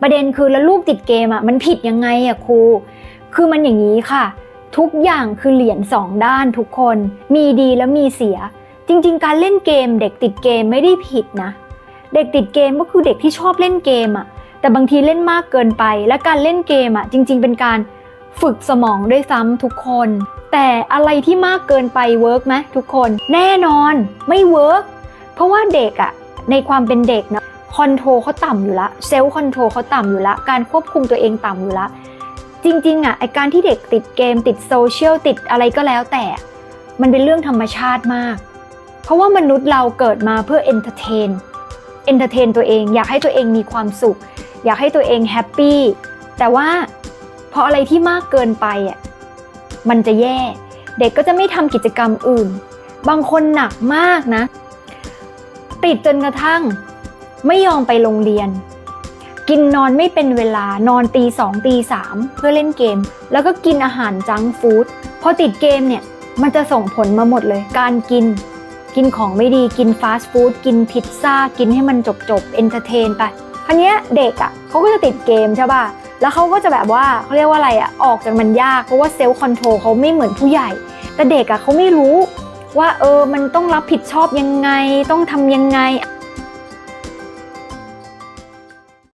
ประเด็นคือแล้วลูกติดเกมอะมันผิดยังไงอะครู คือมันอย่างนี้ค่ะ ทุกอย่างคือเหรียญสองด้านทุกคน มีดีและมีเสีย จริง ๆ การเล่นเกม เด็กติดเกมไม่ได้ผิดนะ เด็กติดเกมก็คือเด็กที่ชอบเล่นเกมอะ แต่บางทีเล่นมากเกินไป และการเล่นเกมอะจริง ๆ เป็นการฝึกสมองด้วยซ้ำทุกคน แต่อะไรที่มากเกินไปเวิร์กไหมทุกคน แน่นอนไม่เวิร์กเพราะว่าเด็กอะในความเป็นเด็กนะ คอนโทรเขาต่ำอยู่ละเซลล์คอนโทรเขาต่ำอยู่ละการควบคุมตัวเองต่ำอยู่ละจริงๆอะไอการที่เด็กติดเกมติดโซเชียลติดอะไรก็แล้วแต่ มันเป็นเรื่องธรรมชาติมาก เพราะว่ามนุษย์เราเกิดมาเพื่อเอนเตอร์เทนเอนเตอร์เทนตัวเองอยากให้ตัวเองมีความสุข อยากให้ตัวเองแฮปปี้แต่ว่าพออะไรที่มากเกินไปอะมันจะแย่ เด็กก็จะไม่ทำกิจกรรมอื่น บางคนหนักมากนะ ติดจนกระทั่ง ไม่ยอมไปโรงเรียน กินนอนไม่เป็นเวลานอนตีสองตีสามเพื่อเล่นเกม แล้วก็กินอาหารจังฟู้ดพอติดเกมเนี่ยมันจะส่งผลมาหมดเลย การกิน กินของไม่ดีกินฟาสต์ฟู้ดกินพิซซ่า กินให้มันจบจบเอนเตอร์เทนไปคันนี้เด็กอะ่ะเขาก็จะติดเกมใช่ป่ะแล้วเขาก็จะแบบว่าเขาเรียกว่าอะไรอะ่ะออกจากมันยากเพราะว่าเซลล์คอนโทรลเขาไม่เหมือนผู้ใหญ่ แต่เด็กอะ่ะเขาไม่รู้ว่าเออมันต้องรับผิดชอบยังไงต้องทำยังไง